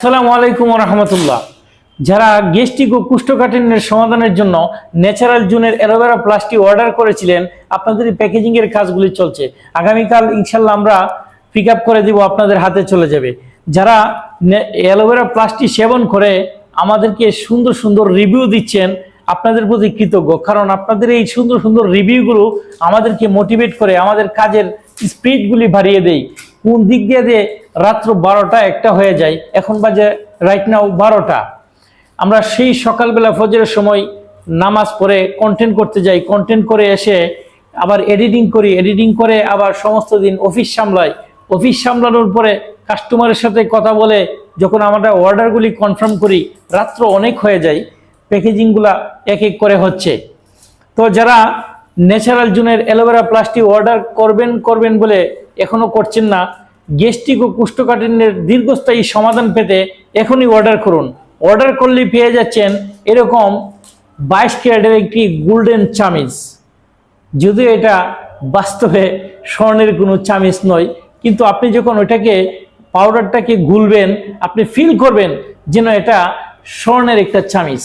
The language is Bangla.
আসসালামু আলাইকুম রহমতুল্লাহ যারা গেস্টিক ও কুষ্ঠকাঠিন্যের সমাধানের জন্য ন্যাচারাল জুনের অ্যালোভেরা প্লাস্টিক অর্ডার করেছিলেন, আপনাদের প্যাকেজিং এর কাজগুলি চলছে। আগামীকাল ইনশাল্লাহ আমরা পিক করে দিব, আপনাদের হাতে চলে যাবে। যারা অ্যালোভেরা প্লাস্টিক সেবন করে আমাদেরকে সুন্দর সুন্দর রিভিউ দিচ্ছেন, আপনাদের প্রতি কৃতজ্ঞ। কারণ আপনাদের এই সুন্দর সুন্দর রিভিউগুলো আমাদেরকে মোটিভেট করে, আমাদের কাজের স্পিডগুলি বাড়িয়ে দেয়। কোন দিক দিয়ে দিয়ে রাত্র বারোটা, একটা হয়ে যায়। এখন বাজে রাইট নাও বারোটা। আমরা সেই সকালবেলা ফজরের সময় নামাজ পড়ে কন্টেন্ট করতে যাই। কন্টেন্ট করে এসে আবার এডিটিং করি। এডিটিং করে আবার সমস্ত দিন অফিস সামলাই। অফিস সামলানোর পরে কাস্টমারের সাথে কথা বলে যখন আমরা অর্ডারগুলি কনফার্ম করি, রাত্র অনেক হয়ে যায়। প্যাকেজিংগুলা এক এক করে হচ্ছে। তো যারা ন্যাচারাল জুনের অ্যালোভেরা প্লাস্টিক অর্ডার করবেন করবেন বলে এখনও করছেন না। গেস্টিক ও কুষ্ঠকাঠিন্যের দীর্ঘস্থায়ী সমাধান পেতে এখনই অর্ডার করুন। অর্ডার করলেই পেয়ে যাচ্ছেন এরকম বাইশ ক্যারেটের একটি গোল্ডেন চামিজ যদিও এটা বাস্তবে স্বর্ণের কোনো চামিজ নয়, কিন্তু আপনি যখন ওইটাকে পাউডারটাকে গুলবেন, আপনি ফিল করবেন যেন এটা স্বর্ণের একটা চামিচ